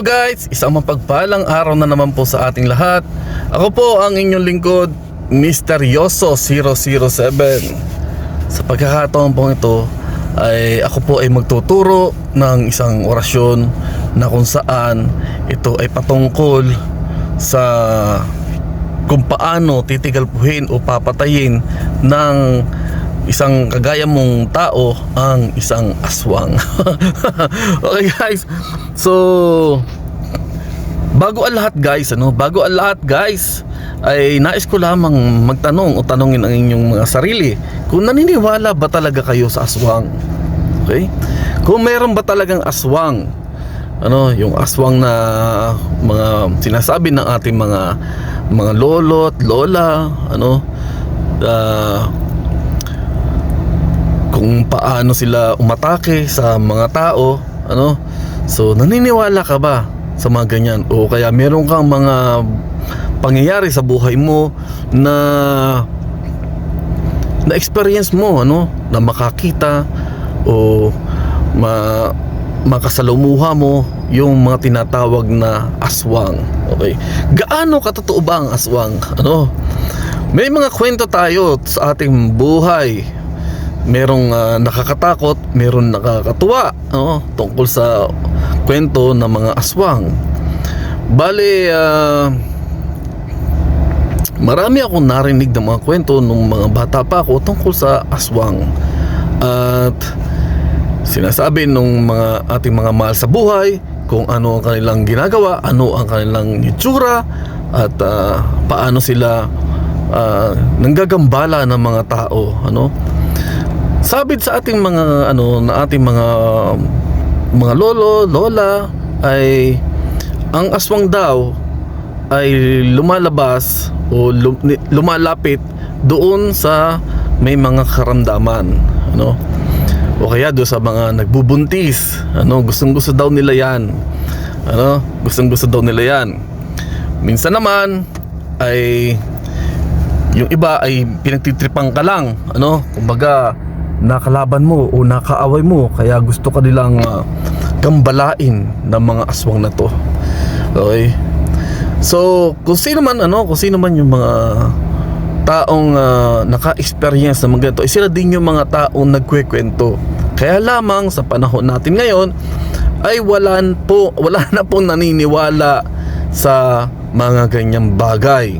Guys, isang mapagpalang araw na naman po sa ating lahat. Ako po ang inyong lingkod, Misteryoso 007. Sa pagkakataon po ito, ay ako po ay magtuturo ng isang orasyon na kung saan ito ay patungkol sa kung paano titigalpuhin o papatayin ng isang kagaya mong tao ang isang aswang. okay guys. So bago ang lahat guys, ano, bago ang lahat guys, ay nais ko lamang magtanong o tanongin ang inyong mga sarili kung naniniwala ba talaga kayo sa aswang. Okay? Kung meron ba talagang aswang, ano, yung aswang na mga sinasabi ng ating mga mga lolo at lola, ano, ah, kung paano sila umatake sa mga tao, ano? So, naniniwala ka ba sa mga ganyan? O kaya meron kang mga pangyayari sa buhay mo na na experience mo, ano? Na makakita o ma makasalumuha mo yung mga tinatawag na aswang. Okay? Gaano katotoo ba ang aswang? Ano? May mga kwento tayo sa ating buhay merong ah, nakakatakot, meron nakakatuwa no? tungkol sa kwento ng mga aswang. Bale, ah, marami akong narinig ng mga kwento nung mga bata pa ako tungkol sa aswang. At sinasabi nung mga ating mga mahal sa buhay kung ano ang kanilang ginagawa, ano ang kanilang itsura at ah, paano sila ah, nanggagambala ng mga tao, ano? Sabit sa ating mga ano na ating mga mga lolo, lola ay ang aswang daw ay lumalabas o lumalapit doon sa may mga karamdaman, ano? O kaya do sa mga nagbubuntis, ano, gustong-gusto daw nila 'yan. Ano? Gustong-gusto daw nila 'yan. Minsan naman ay yung iba ay pinagtitripang ka lang, ano? Kumbaga nakalaban mo o nakaaway mo kaya gusto ka nilang ah, gambalain ng mga aswang na to. Okay? So, kung sino man ano, kung sino man yung mga taong ah, naka-experience ng mga ganito, eh, sila din yung mga taong nagkwekwento. Kaya lamang sa panahon natin ngayon ay wala po wala na pong naniniwala sa mga ganyang bagay.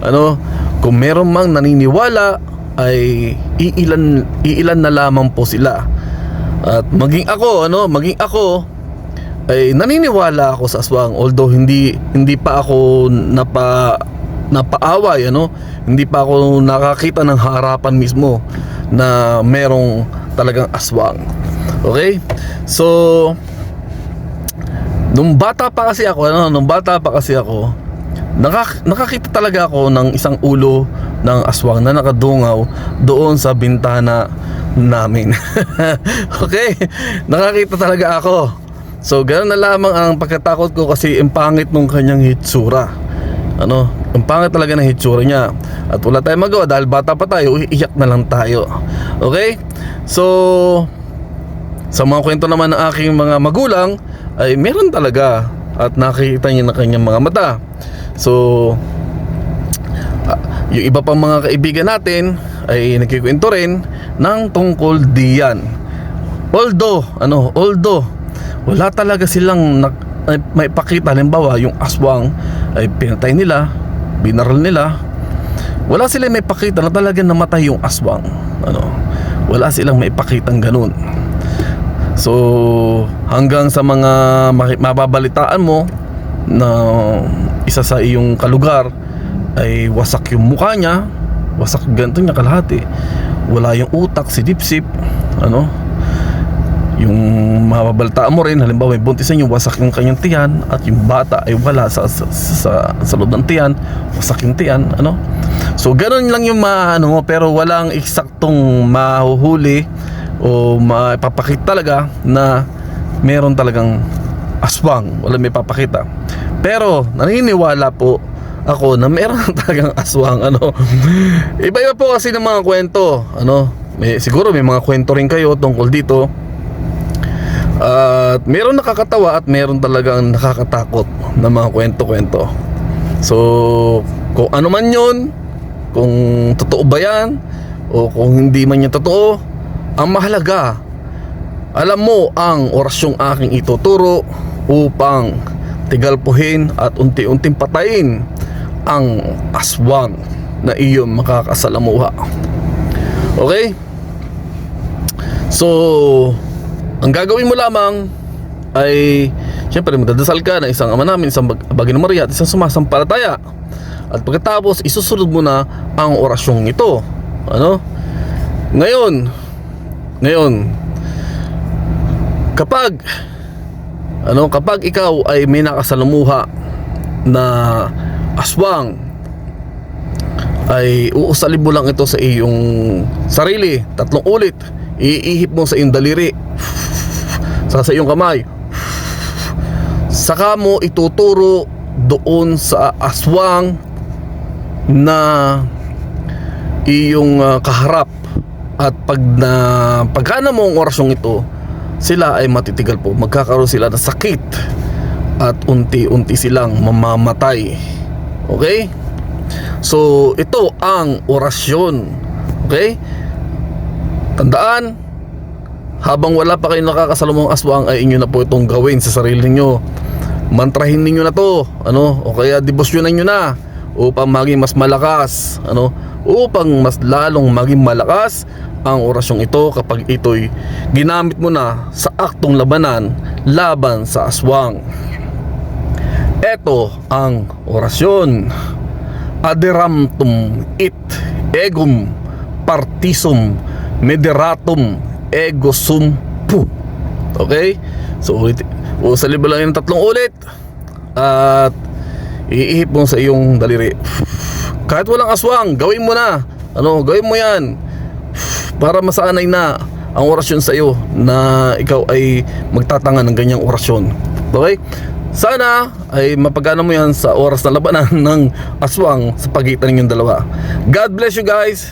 Ano? Kung meron mang naniniwala ay iilan iilan na lamang po sila. At maging ako, ano, maging ako ay naniniwala ako sa aswang although hindi hindi pa ako napa napaaway ano hindi pa ako nakakita ng harapan mismo na merong talagang aswang okay so nung bata pa kasi ako ano nung bata pa kasi ako nakak- nakakita talaga ako ng isang ulo ng aswang na nakadungaw doon sa bintana namin okay nakakita talaga ako So ganoon na lamang ang pagkatakot ko kasi ang pangit nung kanyang hitsura. Ano? Ang talaga ng hitsura niya. At wala tayong magawa dahil bata pa tayo, iiyak na lang tayo. Okay? So sa mga kwento naman ng aking mga magulang ay meron talaga at nakikita niya na kanyang mga mata. So ah, yung iba pang mga kaibigan natin ay nagkikwento rin ng tungkol diyan. Although, ano, although wala talaga silang nak, ay, may pakita halimbawa yung aswang ay pinatay nila binaral nila wala silang may pakita na talaga namatay yung aswang ano wala silang may pakitang ganun so hanggang sa mga mababalitaan mo na isa sa iyong kalugar ay wasak yung mukha niya wasak ganito niya kalahati wala yung utak si dipsip ano? Yung mababalitaan mo rin halimbawa may buntisan yung wasak yung kanyang tiyan at yung bata ay wala sa sa, sa, sa loob ng tiyan wasak yung tiyan ano? So ganun lang yung maano mo pero walang eksaktong mahuhuli o mapapakita talaga na meron talagang aswang wala may papakita. Pero naniniwala po ako na meron talagang aswang ano. Iba-iba po kasi ng mga kwento ano. May, siguro may mga kwento rin kayo tungkol dito. At meron nakakatawa at meron talagang nakakatakot na mga kwento-kwento. So, kung ano man yun, kung totoo ba yan, o kung hindi man yan totoo, ang mahalaga, alam mo ang orasyong aking ituturo upang tigalpuhin at unti-unting patayin ang aswang na iyong makakasalamuha. Okay? So, ang gagawin mo lamang ay Siyempre magdadasal ka na isang ama namin, isang bag- bagay Maria at isang sumasampalataya. At pagkatapos isusunod mo na ang orasyong ito. Ano? Ngayon, ngayon, kapag ano, kapag ikaw ay may nakasalamuha na aswang ay uusalib mo lang ito sa iyong sarili tatlong ulit iihip mo sa iyong daliri sa sa iyong kamay saka mo ituturo doon sa aswang na iyong ah, kaharap at pag na pagkana mo ang orasyong ito sila ay matitigal po. Magkakaroon sila ng sakit at unti-unti silang mamamatay. Okay? So ito ang orasyon. Okay? Tandaan habang wala pa kayong nakakasalumong aswang ay inyo na po itong gawin sa sarili niyo mantrahin ninyo na to. Ano? O kaya debosyonan nyo na upang maging mas malakas ano? Upang mas lalong maging malakas ang orasyong ito kapag ito'y ginamit mo na sa aktong labanan laban sa aswang. Ito ang orasyon. Aderamtum it egum partisum mederatum ego sum pu. Okay? So ulit usalib lang yung tatlong ulit. At iihip mo sa iyong daliri kahit walang aswang gawin mo na ano gawin mo yan para masanay na ang orasyon sa iyo na ikaw ay magtatanga ng ganyang orasyon okay sana ay mapagana mo yan sa oras na labanan ng aswang sa pagitan ng dalawa. God bless you guys.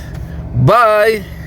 Bye!